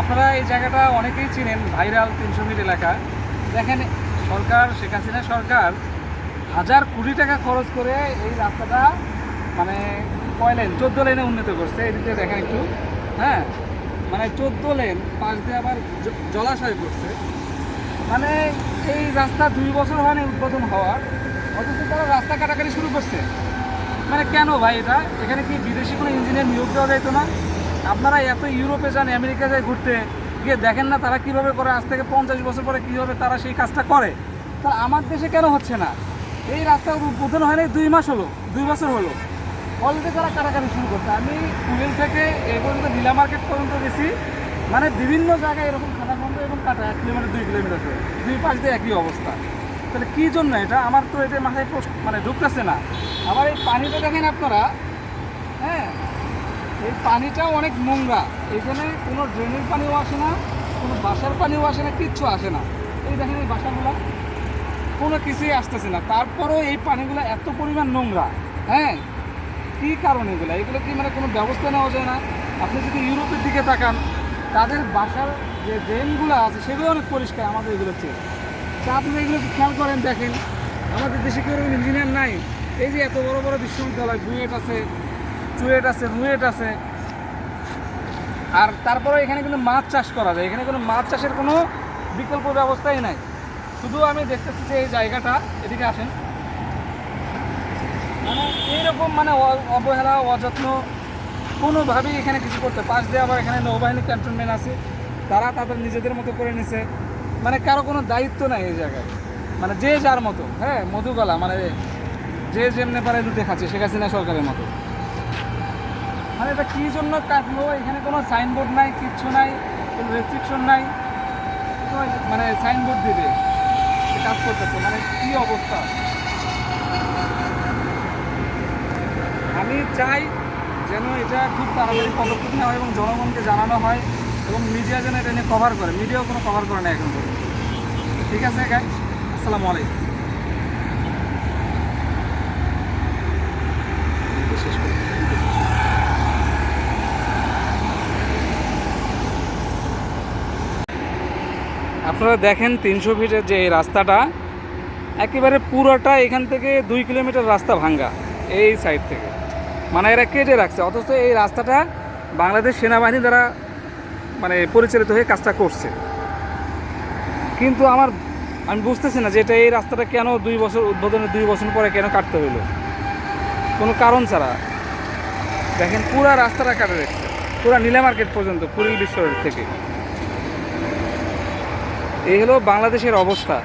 আপনারা এই জায়গাটা অনেকেই চিনেন, ভাইরাল তিনশো ফিট এলাকা। দেখেন, সরকার, শেখ হাসিনা সরকার হাজার কোটি টাকা খরচ করে এই রাস্তাটা মানে কয় লেন? চোদ্দ লেনে উন্নত করছে। এদিকে দেখেন একটু। হ্যাঁ? মানে চোদ্দ লেন, পাশ দিয়ে আবার জলাশয় করছে মানে এই রাস্তা দুই বছর হয়নি উদ্বোধন হওয়ার, অথচ তারা রাস্তা কাটাকাটি শুরু করছে। মানে কেন ভাই এটা? এখানে কি বিদেশি কোনো ইঞ্জিনিয়ার নিয়োগ দেওয়া যাইতো না? আপনারা এত ইউরোপে যান আমেরিকা যায় ঘুরতে, গিয়ে দেখেন না তারা কীভাবে করে, আজ থেকে পঞ্চাশ বছর পরে কীভাবে তারা সেই কাজটা করে। তা আমার দেশে কেন হচ্ছে না? এই রাস্তা উদ্বোধন হয়নি দুই মাস হলো, দুই বছর হলো। অলরেডি তারা কাটাকাটি শুরু করছে, আমি কুমিল থেকে এই পর্যন্ত নীলা মার্কেট পর্যন্ত গেছি। মানে বিভিন্ন জায়গায় এরকম খাতা বন্ধ এবং কাটা, এক কিলোমিটার, দুই কিলোমিটার করে। দুই পাশ দিয়ে একই অবস্থা। তাহলে কী জন্য এটা? আমার তো এটা মাথায় মানে ঢুকতেছে না। আবার এই পানিটা দেখেন আপনারা হ্যাঁ? এই পানিটাও অনেক নোংরা। এখানে কোনো ড্রেনের পানিও আসে না, কোনো বাসার পানিও আসে না, কিচ্ছু আসে না। এই দেখেন এই বাসাগুলো, কোনো কিছুই আসতেছে না। তারপরেও এই পানিগুলো এত পরিমাণ নোংরা হ্যাঁ? কী কারণ এগুলো? এগুলো কি মানে কোনো ব্যবস্থা নেওয়া যায় না? আপনি যদি ইউরোপের দিকে তাকান, তাদের বাসার যে ড্রেনগুলো আছে, সেগুলো অনেক পরিষ্কার আমাদের এগুলো চেয়ে তা আপনি এগুলো খেয়াল করেন, দেখেন। আমাদের দেশে কেউ ইঞ্জিনিয়ার নাই। এই যে এত বড় বড় বিশ্ববিদ্যালয়, বুয়েট আছে চুয়েট আছে, রুয়েট আছে। আর তারপরে এখানে কিন্তু মাছ চাষ করা যায়। এখানে কোনো মাছ চাষের কোনো বিকল্প ব্যবস্থাই নাই। শুধু আমি দেখতেছি যে এই জায়গাটা, এদিকে আসেন। মানে এইরকম মানে অবহেলা, অযত্ন কোনোভাবেই এখানে কিছু করতে পাশ দিয়ে আবার এখানে নৌবাহিনী ক্যান্টনমেন্ট আছে। তারা তাদের নিজেদের মতো করে নিছে। মানে কারও কোনো দায়িত্ব নাই এই জায়গায়। মানে যে যার মতো হ্যাঁ মধুগলা মানে যে যেমনে পারে লুটে খাচ্ছে, শেখ হাসিনা সরকারের মতো। মানে এটা কী জন্য কাটলো? এখানে কোনো সাইনবোর্ড নাই, কিচ্ছু নাই, কোনো রেস্ট্রিকশন নাই। তো মানে সাইনবোর্ড দিবে। কাজ করতেছে। মানে কী অবস্থা? আমি চাই যেন এটা খুব তাড়াতাড়ি পদক্ষেপ নেওয়া হয় এবং জনগণকে জানানো হয় এবং মিডিয়া যেন এটা নিয়ে কভার করে। মিডিয়াও কোনো কভার করে না এখন ঠিক আছে গাই আসসালামু আলাইকুম। আপনারা দেখেন তিনশো ফিটের যে এই রাস্তাটা, একেবারে পুরোটা এখান থেকে দুই কিলোমিটার রাস্তা ভাঙ্গা, এই সাইড থেকে। মানে এরা কেটে রাখছে, অথচ এই রাস্তাটা বাংলাদেশ সেনাবাহিনী দ্বারা মানে পরিচালিত হয়ে কাজটা করছে। কিন্তু আমার, আমি বুঝতেছি না যে এটা এই রাস্তাটা কেন দুই বছর উদ্বোধনের দুই বছর পরে কেন কাটতে হইল। কোনো কারণ ছাড়া। দেখেন পুরা রাস্তাটা কাটে রেখেছে, পুরা নীলা মার্কেট পর্যন্ত কুড়িল বিশ্ব থেকে। এই হলো বাংলাদেশের অবস্থা।